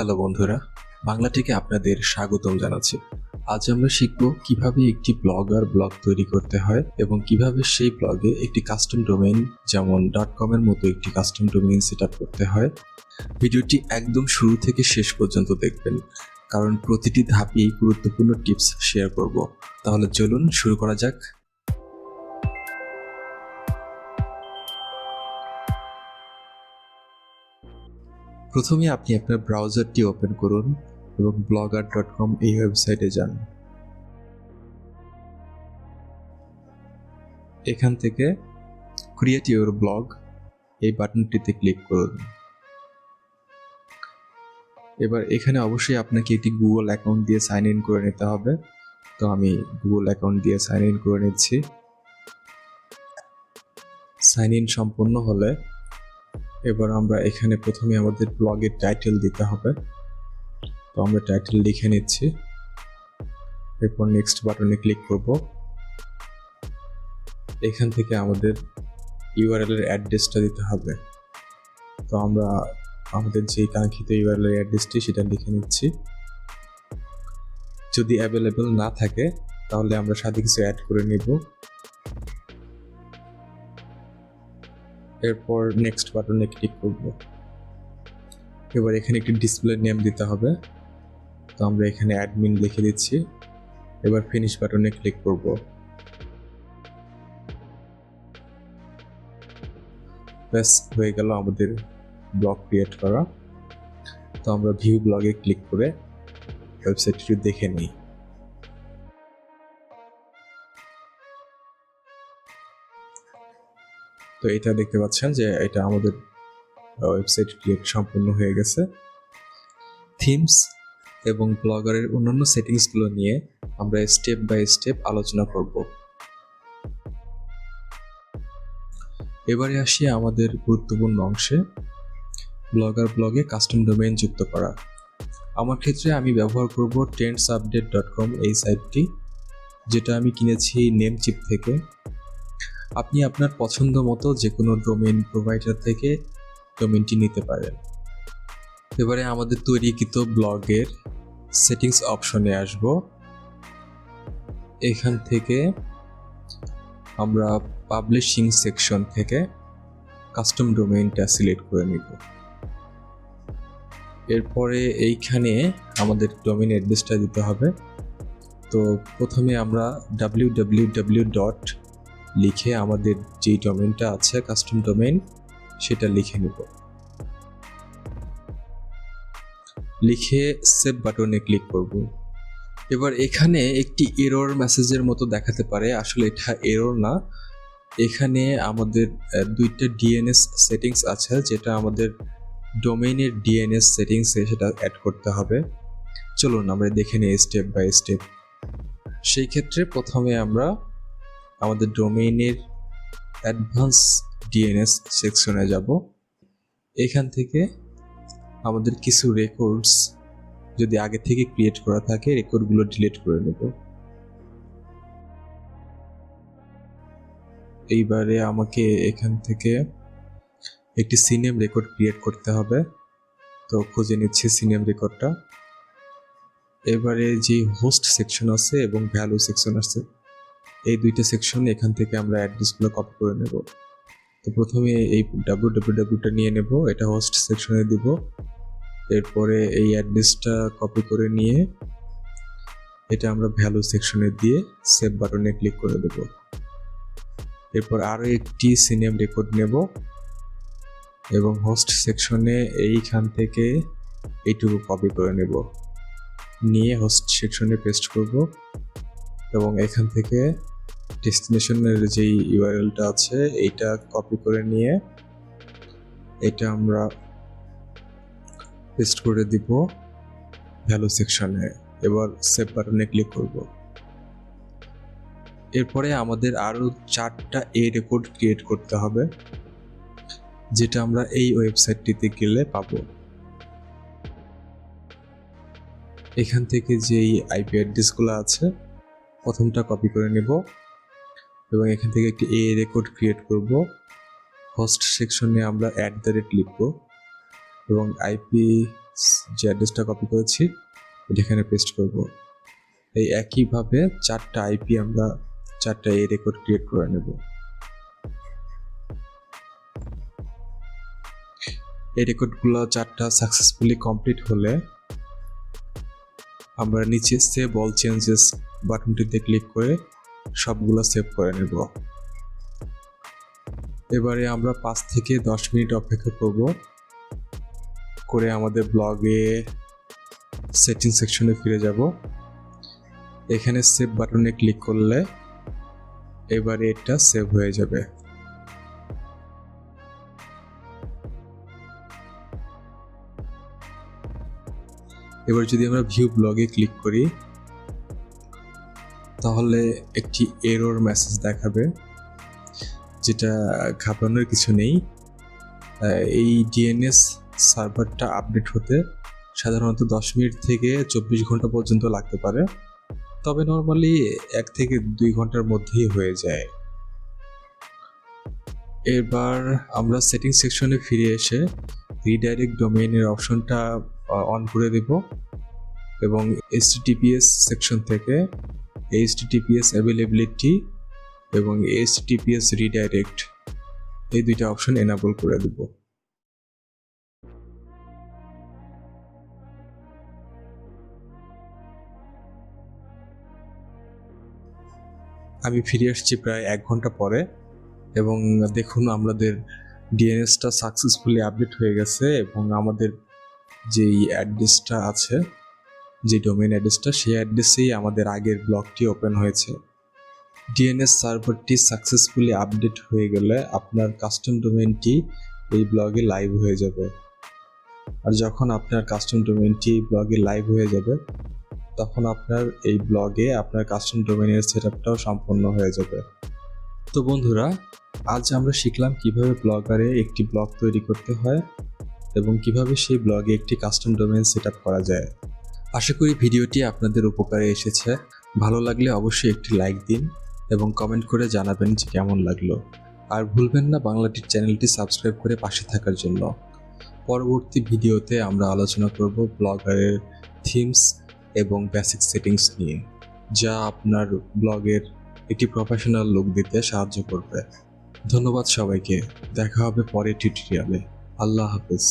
Hello বন্ধুরা বাংলা থেকে আপনাদের স্বাগতম জানাচ্ছি। আজ আমরা শিখব কীভাবে একটি ব্লগার ব্লগ তৈরি করতে হয় এবং কীভাবে সেই ব্লগে একটি কাস্টম ডোমেইন যেমন. ডট কম এর মতো একটি কাস্টম ডোমেইন সেট করতে হয়। ভিডিওটি একদম শুরু থেকে শেষ পর্যন্ত দেখবেন, কারণ প্রতিটি ধাপেই গুরুত্বপূর্ণ টিপস শেয়ার করব। তাহলে চলুন শুরু করা যাক। প্রথমে আপনি আপনার ব্রাউজারটি ওপেন করুন এবং ব্লগার ডট কম এই ওয়েবসাইটে যান। এখান থেকে ক্রিয়েট ইউর ব্লগ এই বাটনটিতে ক্লিক করুন। এবার এখানে অবশ্যই আপনাকে একটি গুগল অ্যাকাউন্ট দিয়ে সাইন ইন করে নিতে হবে। তো আমি গুগল অ্যাকাউন্ট দিয়ে সাইন ইন করে নিচ্ছি। সাইন ইন সম্পন্ন হলে এবার আমরা এখানে প্রথমে আমাদের ব্লগের টাইটেল দিতে হবে। তো আমরা টাইটেল লিখে নিচ্ছি। এরপর নেক্সট বাটনে ক্লিক করব। এখান থেকে আমাদের ইউআরএল এর অ্যাড্রেসটা দিতে হবে। তো আমরা আমাদের যে কাঙ্ক্ষিত ইউআরএল এর অ্যাড্রেসটি সেটা লিখে নিচ্ছি। যদি অ্যাভেলেবেল না থাকে, তাহলে আমরা সাথে কিছু অ্যাড করে নিব। এরপর নেক্সট বাটনে ক্লিক করব। এবার এখানে একটি ডিসপ্লে নেম দিতে হবে। তো আমরা এখানে অ্যাডমিন লিখে দিচ্ছি। এবার ফিনিশ বাটনে ক্লিক করব। ব্যাস, হয়ে গেল আমাদের ব্লগ ক্রিয়েট করা। তো আমরা ভিউ ব্লগে ক্লিক করে ওয়েবসাইটটি দেখে নিই। তো এটা দেখতে পাচ্ছেন যে এটা আমাদের ওয়েবসাইট ক্রিয়েট সম্পূর্ণ হয়ে গেছে। থিমস এবং ব্লগারের অন্যান্য সেটিংসগুলো নিয়ে আমরা স্টেপ বাই স্টেপ আলোচনা করব। এবারে আসি আমাদের গুরুত্বপূর্ণ অংশে ব্লগার ব্লগে কাস্টম ডোমেইন যুক্ত করা। আমার ক্ষেত্রে আমি ব্যবহার করব ট্রেন্ডস আপডেট ডট কম এই সাইটটি যেটা আমি কিনেছি নেমচিপ থেকে। আপনি আপনার পছন্দ মতো যে কোনো ডোমেন প্রোভাইডার থেকে ডোমেনটি নিতে পারেন। এবারে আমাদের তৈরিকৃত ব্লগের সেটিংস অপশনে আসব। এখান থেকে আমরা পাবলিশিং সেকশন থেকে কাস্টম ডোমেইনটা সিলেক্ট করে নিব। এরপরে এইখানে আমাদের ডোমেইন অ্যাড্রেসটা দিতে হবে। তো প্রথমে আমরা ডাব্লিউ ডাব্লিউ ডাব্লিউ ডট লিখে আমাদের যেই ডোমেনটা আছে কাস্টম ডোমেইন সেটা লিখে নেব। লিখে সেভ বাটনে ক্লিক করব। এবার এখানে একটি এরর মেসেজের মতো দেখাতে পারে। আসলে এটা এরর না। এখানে আমাদের দুইটা ডিএনএস সেটিংস আছে, যেটা আমাদের ডোমেইনের ডিএনএস সেটিংসে সেটা অ্যাড করতে হবে। চলুন আমরা দেখে নিই স্টেপ বাই স্টেপ সেই ক্ষেত্রে প্রথমে আমরা আমাদের ডোমেইনের অ্যাডভান্স ডিএনএস সেকশনে যাব। এখান থেকে আমাদের কিছু রেকর্ডস যদি আগে থেকে ক্রিয়েট করা থাকে রেকর্ডগুলো ডিলিট করে নেব। এইবারে আমাকে এখান থেকে একটি সিনেম রেকর্ড ক্রিয়েট করতে হবে। তো খুঁজে নিচ্ছি সিনেম রেকর্ডটা এবারে যে হোস্ট সেকশন আছে এবং ভ্যালু সেকশন আছে এই দুইটা সেকশন এখান থেকে আমরা অ্যাড্রেসগুলো কপি করে নেব। তো প্রথমে এই ডাব্লু ডাব্লু ডাব্লুটা নিয়ে নেব, এটা হোস্ট সেকশনে দিব। এরপরে এই অ্যাড্রেসটা কপি করে নিয়ে এটা আমরা ভ্যালু সেকশনে দিয়ে সেভ বাটনে ক্লিক করে দেব। এরপর আরও একটি সিনেম রেকর্ড নেব এবং হোস্ট সেকশনে এইখান থেকে এইটুকু কপি করে নেব। নিয়ে হোস্ট সেকশনে পেস্ট করব এবং এখান থেকে ডেস্টিনেশনের যেই ইউআরএলটা আছে, এইটা কপি করে নিয়ে এটা আমরা পেস্ট করে দিব ভ্যালু সেকশনে এবার সেভ বাটনে ক্লিক করব। এরপরে আমাদের আরও চারটা এ রেকর্ড ক্রিয়েট করতে হবে, যেটা আমরা এই ওয়েবসাইটটিতে গেলে পাবো। এখান থেকে যেই আইপি অ্যাড্রেসগুলো আছে, প্রথমটা কপি করে নেব। এবং এখান থেকে একটি এ রেকর্ড ক্রিয়েট করব। হোস্ট সেকশনে আমরা অ্যাট দ্য রেট লিখব এবং আইপি যে অ্যাড্রেসটা কপি করেছি, এটা এখানে পেস্ট করব। এই একইভাবে চারটা আইপি আমরা চারটা এ রেকর্ড ক্রিয়েট করে নেব। এই রেকর্ডগুলো চারটা সাকসেসফুলি কমপ্লিট হলে আমরা নিচে সেভ অল চেঞ্জেস বাটনটিতে ক্লিক করে সবগুলো সেভ করে নেব। এবারে আমরা পাঁচ থেকে দশ মিনিট অপেক্ষা করব করে আমাদের ব্লগে সেটিং সেকশনে ফিরে যাব। এখানে সেভ বাটনে ক্লিক করলে এবারে এটা সেভ হয়ে যাবে। এবার যদি আমরা ভিউ ব্লগে ক্লিক করি তাহলে একটি এরর মেসেজ দেখাবে, যেটা ঘাবড়ানোর কিছু নেই। এই ডিএনএস সার্ভারটা আপডেট হতে সাধারণত দশ মিনিট থেকে চব্বিশ ঘণ্টা পর্যন্ত লাগতে পারে। তবে নর্মালি এক থেকে দুই ঘণ্টার মধ্যেই হয়ে যায়। এবার আমরা সেটিং সেকশনে ফিরে এসে রিডাইরেক্ট ডোমেইনের অপশনটা অন করে দেব এবং এইচটিটিপিএস সেকশন থেকে এইচটিটিপিএস অ্যাভেলেবিলিটি এবং এইচটিটিপিএস রিডাইরেক্ট এই দুইটা অপশন এনাবল করে দেব। আমি ফিরে আসছি প্রায় এক ঘণ্টা পরে এবং দেখুন আমাদের ডিএনএসটা সাকসেসফুলি আপডেট হয়ে গেছে এবং আমাদের যেই অ্যাড্রেসটা আছে যে ডোমেন অ্যাড্রেসটা সেই অ্যাড্রেসেই আমাদের আগের ব্লগটি ওপেন হয়েছে। ডিএনএস সার্ভারটি সাকসেসফুলি আপডেট হয়ে গেলে আপনার কাস্টম ডোমেনটি এই ব্লগে লাইভ হয়ে যাবে। আর যখন আপনার কাস্টম ডোমেনটি এই ব্লগে লাইভ হয়ে যাবে, তখন আপনার এই ব্লগে আপনার কাস্টম ডোমেনের সেট আপটাও সম্পন্ন হয়ে যাবে। তো বন্ধুরা, আজ আমরা শিখলাম কীভাবে ব্লগারে একটি ব্লগ তৈরি করতে হয় এবং কীভাবে সেই ব্লগে একটি কাস্টম ডোমেন সেট করা যায়। আশা করি ভিডিওটি আপনাদের উপকারে এসেছে। ভালো লাগলে অবশ্যই একটি লাইক দিন এবং কমেন্ট করে জানাবেন যে কেমন লাগল। আর ভুলবেন না বাংলাটির চ্যানেলটি সাবস্ক্রাইব করে পাশে থাকার জন্য। পরবর্তী ভিডিওতে আমরা আলোচনা করব ব্লগারের থিমস এবং বেসিক সেটিংস নিয়ে, যা আপনার ব্লগের একটি প্রফেশনাল লুক দিতে সাহায্য করবে। ধন্যবাদ সবাইকে। দেখা হবে পরের টিউটোরিয়ালে। আল্লাহ হাফেজ।